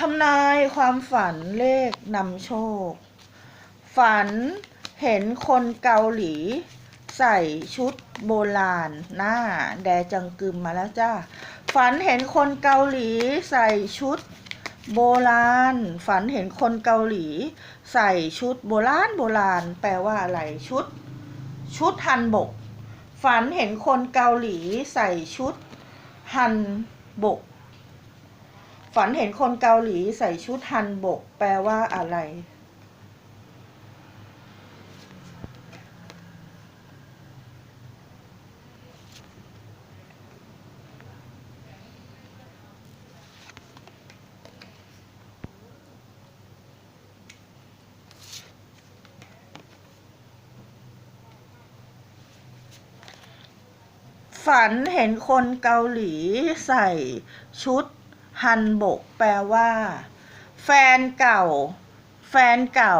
ทำนายความฝันเลขนำโชค ฝันเห็นคนเกาหลี ใส่ชุดโบราณ หน้า แดจังกึมมาแล้วจ้าฝันเห็นคนเกาหลีใส่ชุดโบราณ ฝันเห็นคนเกาหลี ใส่ชุดโบราณโบราณ แปลว่าอะไรชุด ชุดฮันบก ฝันเห็นคนเกาหลีใส่ชุดฮันบก ฝันเห็นคนเกาหลีใส่ชุดฮันบก แปลว่าอะไร ฝันเห็นคนเกาหลีใส่ชุด ฮันบก แปลว่า แฟนเก่า แฟนเก่า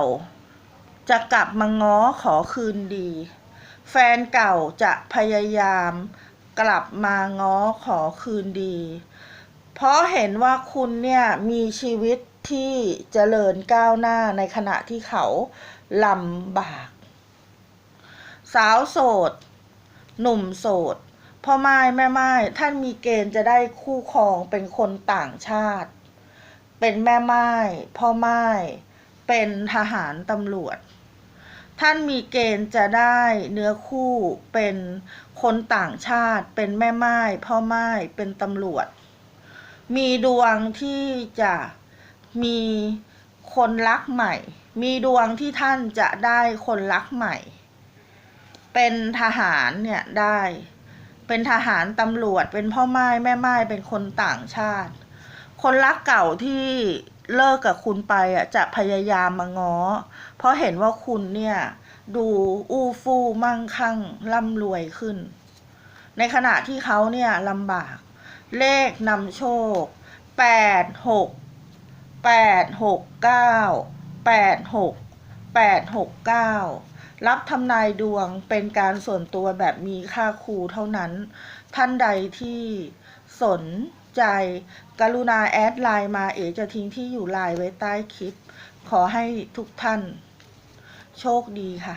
จะกลับมาง้อขอคืนดี แฟนเก่าจะพยายาม กลับมาง้อขอคืนดี เพราะเห็นว่าคุณเนี่ยมีชีวิตที่เจริญก้าวหน้าในขณะที่เขาลำบาก สาวโสด หนุ่มโสด พ่อไม้แม่ไม้ท่านมีเกณฑ์จะได้คู่ครองเป็นคนต่างชาติ เป็นแม่ไม้พ่อไม้เป็นทหารตำรวจ ท่านมีเกณฑ์จะได้เนื้อคู่เป็นคนต่างชาติ เป็นแม่ไม้พ่อไม้เป็นตำรวจ มีดวงที่จะมีคนรักใหม่ มีดวงที่ท่านจะได้คนรักใหม่ เป็นทหารเนี่ยได้ เป็นทหารตำรวจ เป็นพ่อไม้แม่ไม้เป็นคนต่างชาติ คนรักเก่าที่เลิกกับคุณไปอะจะพยายามมาง้อ เพราะเห็นว่าคุณเนี่ย ดูอู้ฟู่มั่งคั่งร่ำรวยขึ้น ในขณะที่เขาเนี่ยลำบาก เลขนำโชคแปดหกแปดหกเก้าแปดหกแปดหกเก้า รับทำนายดวงเป็นการส่วนตัวแบบมีค่าครูเท่านั้น ท่านใดที่สนใจ กรุณาแอดไลน์มาเอจะทิ้งที่อยู่ไลน์ไว้ใต้คลิป ขอให้ทุกท่าน โชคดีค่ะ